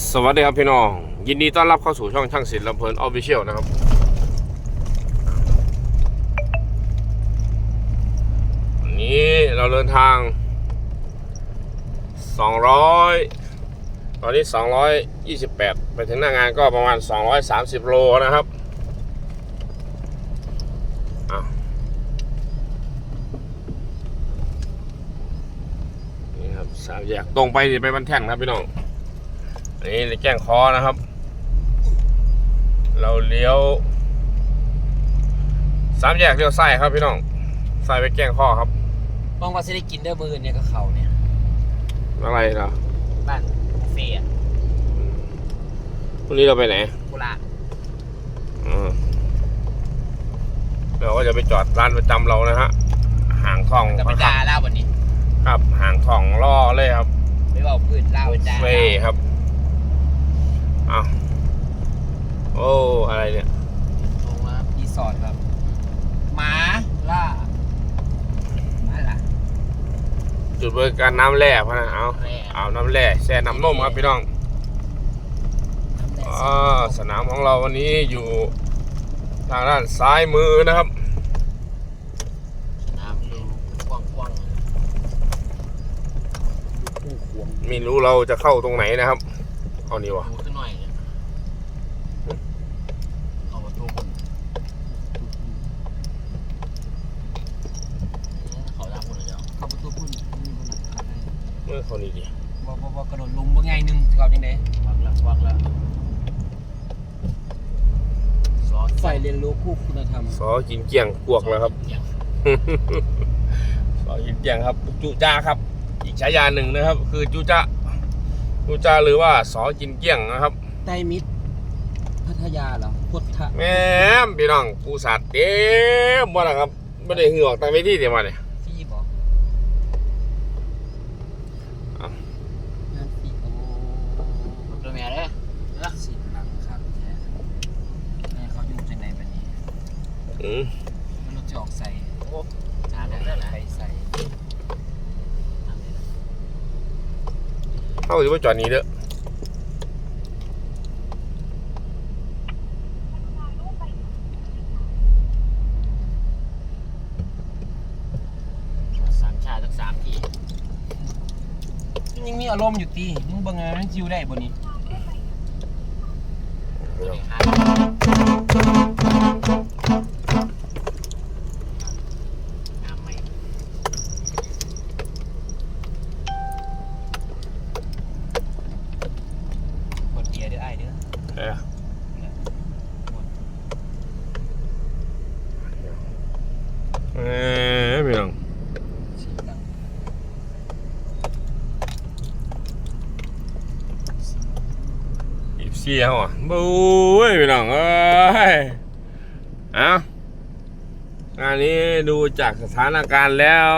สวัสดีครับพี่น้อง ยินดีต้อนรับเข้าสู่ช่องช่างศิลป์ลำเพลินออฟฟิเชียลนะครับ วันนี้เราเดินทาง 200 ตอนนี้ 228 ไปถึงหน้างานก็ประมาณ 230 โลนะครับนี่ครับสามแยกตรงไปไปบันแท่นครับพี่น้อง นนี้เลยแก้งคอนะครับ เราเลี้ยวสามแยกเลี้ยวซ้ายครับพี่น้องซ้ายไปแก้งคอครับมองว่าสิได้กินเด้อมือเนี่ยก็เขาเนี่ยอะไรเหรอบ้านบุฟเฟ่ต์พรุ่งนี้เราไปไหนกุหลาบอืมเราก็จะไปจอดร้านประจำเรานะฮะห่างทองกับไปดาเล่าวันนี้ ครับห่างทองล่อเลยครับ ไม่บอกพื้นเล่าจ้าเฟ่ครับ อ้าวโอ้อะไรเนี่ย ลงมารีสอร์ทครับหมาล่าหมาล่ะจุดบริการน้ำแร่พะนะเอาแร่เอาน้ำแร่แช่น้ำนมครับพี่น้องทำได้อ่าสนามของเราวันนี้อยู่ทางด้านซ้ายมือนะครับน้ำดูกว้างกว้างดูคู่ขวงไม่รู้เราจะเข้าตรงไหนนะครับ เอานี่วะดูขึ้นหน่อยเนี่ยเอาประตูคนเขาดับคนเดียวเข้าประตูพุ่นมีคนหนักขาได้ เมื่อเขานี่ดิว่าว่าว่ากระโดดลุมว่าไงหนึงเขาจังไดวักแล้ววักแล้วฝ่ายเรียนรู้คู่คุณธรรมสอกินเกี่ยงกวกแล้วครับสอกินเกี่ยงครับ จุจ้าครับ อีกฉายาหนึ่งนะครับ คือจุจ้าจุจ้าหรือว่าสอกินเกี่ยงนะครับ ไตรมิตรพัทยาเหรอพุทธะ แม่มพี่น้องปูสัตว์เต็มบ่ละครับไม่ได้เหงือออกตั้งเวทีเดี๋ยวมาเนี่ย ฟรีบอก อ้าว งานฟรีโอ้ตัวแม่เด้ อสิบหลังครับแท้แม่เขาอยู่จังไหนบัดนี้อืมมันรถจะออกใส่โอ้จ้าได้ไปใส่เข้าอยู่ว่าจอดนี้เด้อสามชาติสักสามทียังมีอารมณ์อยู่ตีมึงเบิ่งไงมันจิวได้บนนี้ พี่น้อง น้ำใหม่กดเบียร์เด้อไอ้ายเด้อ เอ้ยเอ้ยพี่น้อง สีตัง อีบซี่ เขาอะบู๊ยพี่น้องเอ้ยเอ้างานนี้ดูจากสถานการณ์แล้ว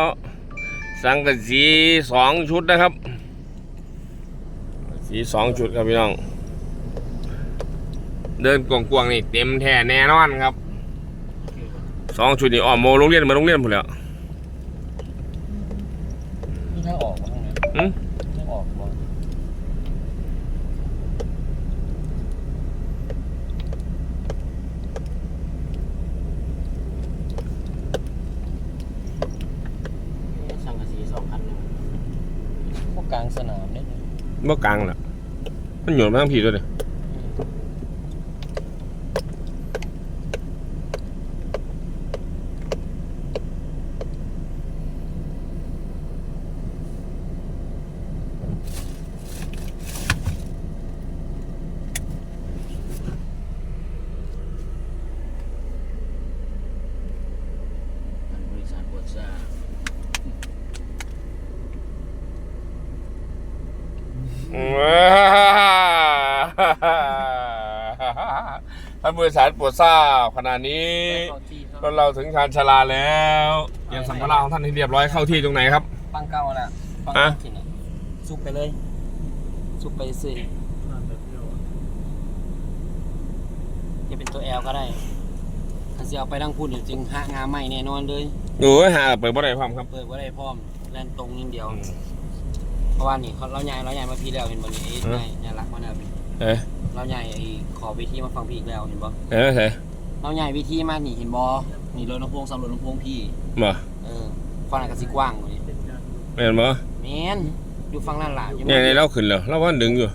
สังกะสีสองชุดนะครับ สีสองชุดครับพี่น้อง เดินกวางๆนี่เต็มแท้แน่นอนครับสองชุดนี่อ้อมโมโรงเรียนเหมาโรงเรียนหมดแล้วนี่ถ้าออกมาข้างใน อืม ถ้าออกมา สังกะสีสองคันเลยพวกกลางสนามเนี่ย เมื่อกลางแหละมันหย่นมาทั้งผีด้วยเลย บริษัทบริษัท ท่านบริษัทปวดทราบขณะนี้รถเราถึงชานชาลาแล้วเตรียมสัมภาระของท่านให้เรียบร้อยเข้าที่ตรงไหนครับ ปังเก้าแหละปังฮะที่ไหนซุกไปเลยซุกไปสิจะเป็นตัวแอลก็ได้ถ้าจะเอาไปดังพูดจริงๆหางาใหม่แน่นอนเลยดูหาเปิดบ่ได้พร้อมครับเปิดว่าได้พร้อมแล่นตรงอย่างเดียว เพราะว่านี่เขาเราใหญ่เราใหญ่มาพีแล้วเห็นบนนี้อืมใหญ่ใหญ่รักมาแล้วเอ้ย เราใหญ่ไอ้ขอเวทีมาฟังพี่อีกแล้วเห็นบ่เอ้ยเฮ้ยเราใหญ่เวทีมานี่เห็นบ่นี่รถลำโพงสามรถลำโพงพี่บ่เออฟังนั้นก็สิกว้างกว่านี้แม่นบ่แม่นอยู่ฟังนั่นล่ะอยู่เนี่ยในเราขึ้นแล้วเราว่าดึงอยู่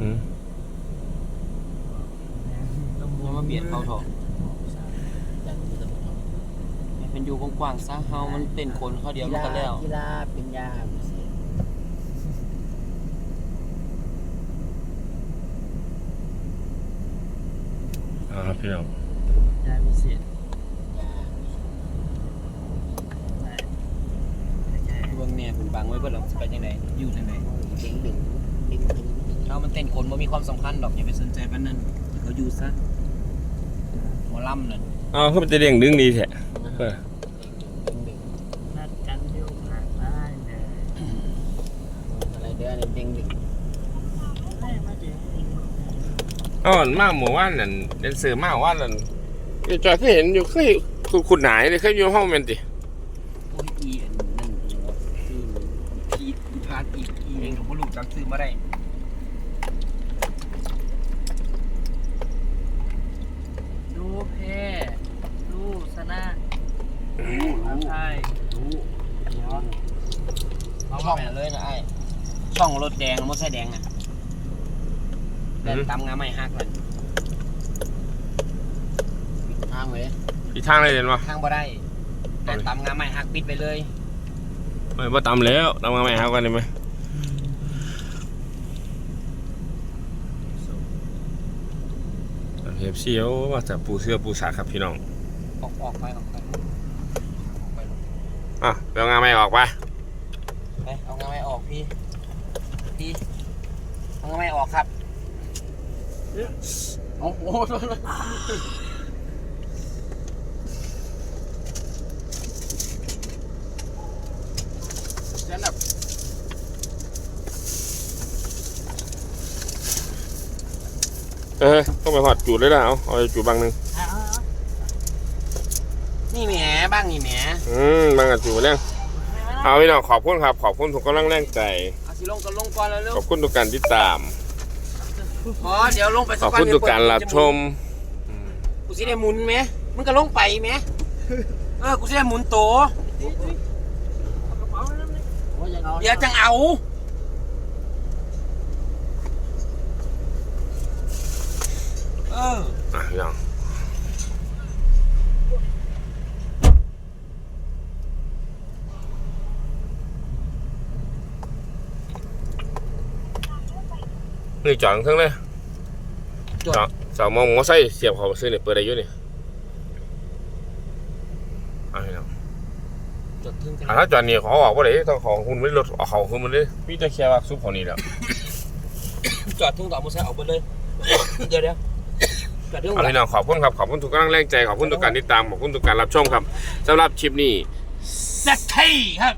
อืมยังมาเบียดเขาเถอะให้เป็นอยู่กว้างๆซะเฮามันเต้นคนเขาเดียวมันก็แล้ว กีฬาเป็นยา พิเศษเอ่าพี่น้องยาพิเศษเบิ่งเนี่ยเป็นบังไว้เบิ่แล้วสิไปจังไดอยู่จังไดเด้งดึงเด้งดึงเฮามันเต้นคนบ่มีความสำคัญดอกอย่าไปสนใจปานนั้นให้เขาอยู่ซะหมอลำนั่นเอาเขาจะเด้งดึงดีแท้เออนัดกันอยู่ห่างบ้านเลยอะไรเด้อนี่เด้งดึง แม่มาเด้ง เอาอันมาหมู่บ้านนั่นเดนเซอร์มาว่านั่นไอ้จอยเคยเห็นอยู่เคยคุณคุณหนายเลยเคยอยู่ห้องแม่นติโอ้ยอีอันนั่นอีวะอีอีอีพาร์ทอีอีเองก็บ่รู้จักซื้อมาได้ดูแพ้ดูชนะดูใช่รู้เอาช่องเลยนะไอ้ช่องรถแดงมอเตอร์ไซค์แดงน่ะ เดินตามงาไม่ฮักเลยทางเลยอีกทางเลยเห็นบ่ทางบ่ได้เดินตามงาไม่ฮักปิดไปเลยไม่บ่ตามแล้วตามมาใหม่หากันได้ไหมเฮฟซีเอาว่าแต่ปูเสื้อปูสาครับพี่น้อง ออกออกไปออกไปออกไปอะไปเอางานไม่ออกไปไปเอางาไม่ออกพี่พี่เอางาไม่ออกครับ โอ้โหฉันแบบเออต้องไปหอดจูดเลยนะเอาเอาจูดบางหนึ่งนี่แหมบ้างนี่แหมอืมบางอันจูดแล้วเอาพี่น้องขอบคุณครับ ขอบคุณทุกกำลังแรงใจเอาสิลงก็ลงก่อนแล้วเร็วขอบคุณทุกการติดตาม พอเดี๋ยวลงไปขอบคุณทุกการรับชมกูสิได้หมุนไหมมึงก็ลงไปไหมเออกูสิได้หมุนโตวว่าจะเอาเดี๋ยวจังเอาเออ อะพี่น้อง นี่จอดทั้งเลยจอดจอดสาวมองมอไซค์เสียบเขาซื้อเนี่ยเปิดได้อยู่นี่เอาพี่น้องจดทึ่งกันอะถ้าจอดนี่ขอออกว่าเลยต้องของคุณไม่ลดเอาเขาคุณมันเลยพี่จะแค่ว่าซุปของนี่แหล้วจอดทึ่งต่อมือใส่ออกไปเลย เดี๋ยวเดี๋ยวจอดทึ่งเอาพี่น้องขอบคุณครับขอบคุณทุกกำลังแรงใจขอบคุณทุกการติดตามขอบคุณทุกการรับชมครับสำหรับคลิปนี้สักทีครับ